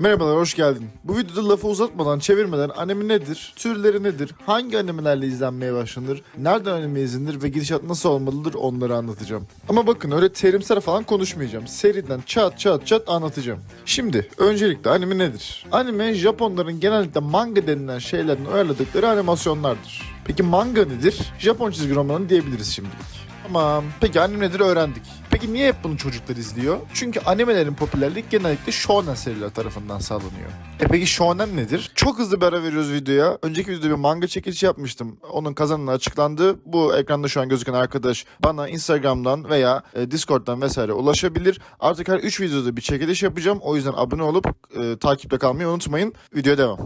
Merhabalar, hoş geldin. Bu videoda lafı uzatmadan, çevirmeden anime nedir, türleri nedir, hangi animelerle izlenmeye başlanır, nereden anime izlenir ve gidişat nasıl olmalıdır onları anlatacağım. Ama bakın öyle terimsel falan konuşmayacağım. Seriden çat çat çat anlatacağım. Şimdi, öncelikle anime nedir? Anime, Japonların genellikle manga denilen şeylerden uyarladıkları animasyonlardır. Peki manga nedir? Japon çizgi romanı diyebiliriz şimdilik. Tamam. Peki anime nedir öğrendik. Peki niye hep bunu çocuklar izliyor? Çünkü animelerin popülerliği genellikle shonen seriler tarafından sağlanıyor. E peki shonen nedir? Çok hızlı bir ara veriyoruz videoya. Önceki videoda bir manga çekilişi yapmıştım. Onun kazananı açıklandı. Bu ekranda şu an gözüken arkadaş bana Instagram'dan veya e, Discord'dan vesaire ulaşabilir. Artık her 3 videoda bir çekiliş yapacağım. O yüzden abone olup e, takipte kalmayı unutmayın. Videoya devam.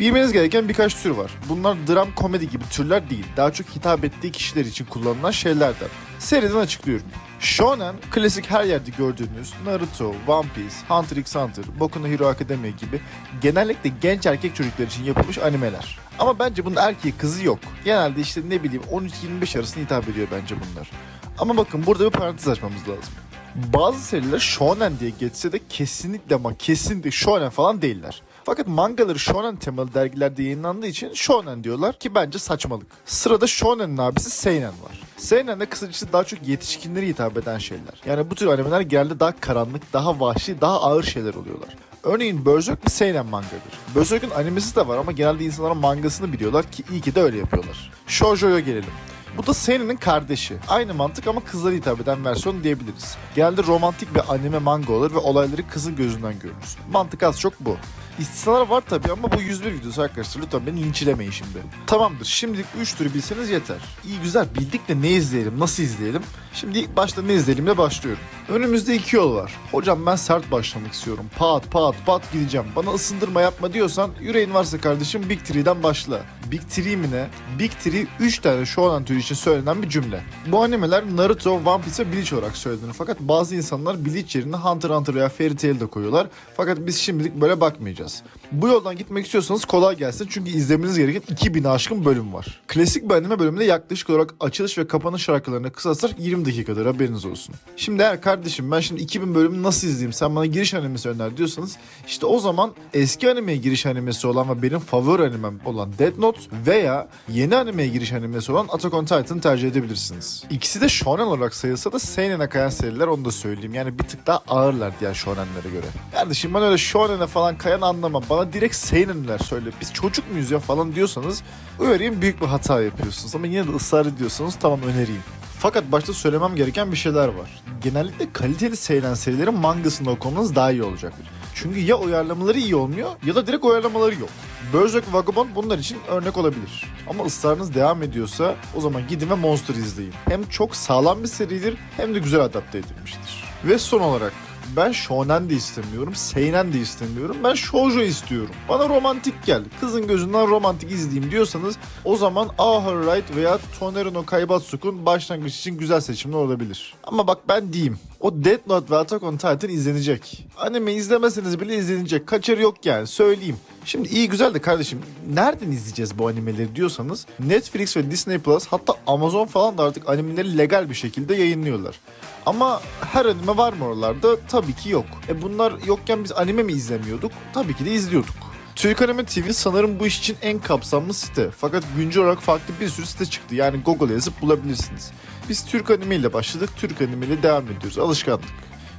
Bilmeniz gereken birkaç tür var. Bunlar dram komedi gibi türler değil. Daha çok hitap ettiği kişiler için kullanılan şeylerden. Seriden açıklıyorum. Shonen, klasik her yerde gördüğünüz Naruto, One Piece, Hunter x Hunter, Boku no Hero Academia gibi genellikle genç erkek çocuklar için yapılmış animeler. Ama bence bunun erkeği kızı yok. Genelde işte ne bileyim 13-25 arasında hitap ediyor bence bunlar. Ama bakın burada bir parantez açmamız lazım. Bazı seriler shonen diye geçse de kesinlikle ama kesinlikle shonen falan değiller. Fakat mangaları shonen temalı dergilerde yayınlandığı için shonen diyorlar ki bence saçmalık. Sırada shonen'in abisi seinen var. Seinen de kısacası daha çok yetişkinlere hitap eden şeyler. Yani bu tür animeler genelde daha karanlık, daha vahşi, daha ağır şeyler oluyorlar. Örneğin Berserk bir seinen mangadır. Berserk'ün animesi de var ama genelde insanların mangasını biliyorlar ki iyi ki de öyle yapıyorlar. Shoujo'ya gelelim. Bu da Seinen'in kardeşi. Aynı mantık ama kızlara hitap eden versiyon diyebiliriz. Genelde romantik bir anime manga olur ve olayları kızın gözünden görürüz. Mantık az çok bu. İstisnalar var tabii ama bu 101 videosu arkadaşlar. Lütfen beni linçlemeyin şimdi. Tamamdır. Şimdilik 3 türü bilseniz yeter. İyi güzel bildik de ne izleyelim, nasıl izleyelim? Şimdi ilk başta ne izleyelimle başlıyorum. Önümüzde iki yol var. Hocam ben sert başlamak istiyorum. Pat pat pat gideceğim. Bana ısındırma yapma diyorsan yüreğin varsa kardeşim Big Three'den başla. Big Three mi ne? Big Three 3 tane shonen türü için söylenen bir cümle. Bu animeler Naruto, One Piece ve Bleach olarak söylenir. Fakat bazı insanlar Bleach yerine Hunter Hunter veya Fairy Tail de koyuyorlar. Fakat biz şimdilik böyle bakmayacağız. Bu yoldan gitmek istiyorsanız kolay gelsin çünkü izlemeniz gereken 2000 aşkın bölüm var. Klasik bir anime bölümünde yaklaşık olarak açılış ve kapanış şarkılarını kısaltırsak 20 dakikadır haberiniz olsun. Şimdi eğer kardeşim ben şimdi 2000 bölümü nasıl izleyeyim sen bana giriş animesi öner diyorsanız işte o zaman eski animeye giriş animesi olan ve benim favori animem olan Death Note veya yeni animeye giriş animesi olan Attack on Titan tercih edebilirsiniz. İkisi de shonen olarak sayılsa da seinen'e kayan seriler onu da söyleyeyim. Yani bir tık daha ağırlar diğer shonenlere göre. Kardeşim ben öyle shonen'e falan kayan anlamam. Bana direkt seinen'ler söyle. Biz çocuk muyuz ya falan diyorsanız önereyim büyük bir hata yapıyorsunuz. Ama yine de ısrar ediyorsanız tamam önereyim. Fakat başta söylemem gereken bir şeyler var. Genellikle kaliteli seyreden serilerin mangasını okumanız daha iyi olacaktır. Çünkü ya uyarlamaları iyi olmuyor ya da direkt uyarlamaları yok. Berserk Vagabond bunlar için örnek olabilir. Ama ısrarınız devam ediyorsa o zaman gidin ve Monster izleyin. Hem çok sağlam bir seridir hem de güzel adapte edilmiştir. Ve son olarak ben shonen de istemiyorum, seinen de istemiyorum. Ben shoujo istiyorum. Bana romantik gel. Kızın gözünden romantik izleyeyim diyorsanız o zaman Ahar Right veya Tonero no Kaibatsukun başlangıç için güzel seçimler olabilir. Ama bak ben diyeyim. O Death Note ve Attack on Titan izlenecek. Anime izlemeseniz bile izlenecek. Kaçarı yok yani söyleyeyim. Şimdi iyi güzel de kardeşim nereden izleyeceğiz bu animeleri diyorsanız Netflix ve Disney Plus hatta Amazon falan da artık animeleri legal bir şekilde yayınlıyorlar. Ama her anime var mı oralarda? Tabii ki yok. E bunlar yokken biz anime mi izlemiyorduk? Tabii ki de izliyorduk. Türk Anime TV sanırım bu iş için en kapsamlı site. Fakat güncel olarak farklı bir sürü site çıktı. Yani Google'a yazıp bulabilirsiniz. Biz Türk Anime ile başladık, Türk Anime ile devam ediyoruz. Alışkanlık.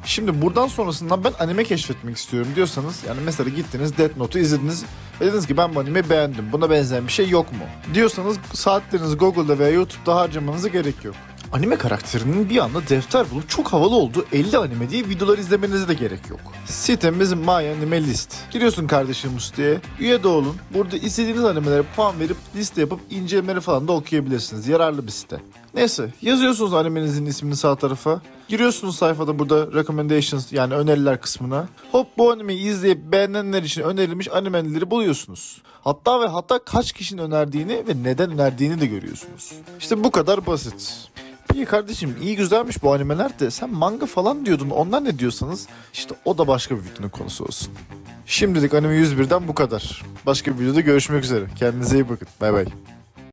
Şimdi buradan sonrasından ben anime keşfetmek istiyorum diyorsanız yani mesela gittiniz Death Note'u izlediniz ve dediniz ki ben bu animeyi beğendim buna benzeyen bir şey yok mu? Diyorsanız saatlerinizi Google'da veya YouTube'da harcamanıza gerek yok. Anime karakterinin bir anda defter bulup çok havalı olduğu 50 anime diye videolar izlemenize de gerek yok. Sitemiz My Anime List. Giriyorsun kardeşim bu siteye, üye de olun. Burada istediğiniz animelere puan verip liste yapıp incelemeleri falan da okuyabilirsiniz. Yararlı bir site. Neyse yazıyorsunuz animenizin ismini sağ tarafa. Giriyorsunuz sayfada burada recommendations yani öneriler kısmına. Hop bu animeyi izleyip beğenenler için önerilmiş animeleri buluyorsunuz. Hatta ve hatta kaç kişinin önerdiğini ve neden önerdiğini de görüyorsunuz. İşte bu kadar basit. İyi kardeşim iyi güzelmiş bu animeler de sen manga falan diyordun onlar ne diyorsanız işte o da başka bir videonun konusu olsun. Şimdilik anime 101'den bu kadar. Başka bir videoda görüşmek üzere. Kendinize iyi bakın. Bay bay.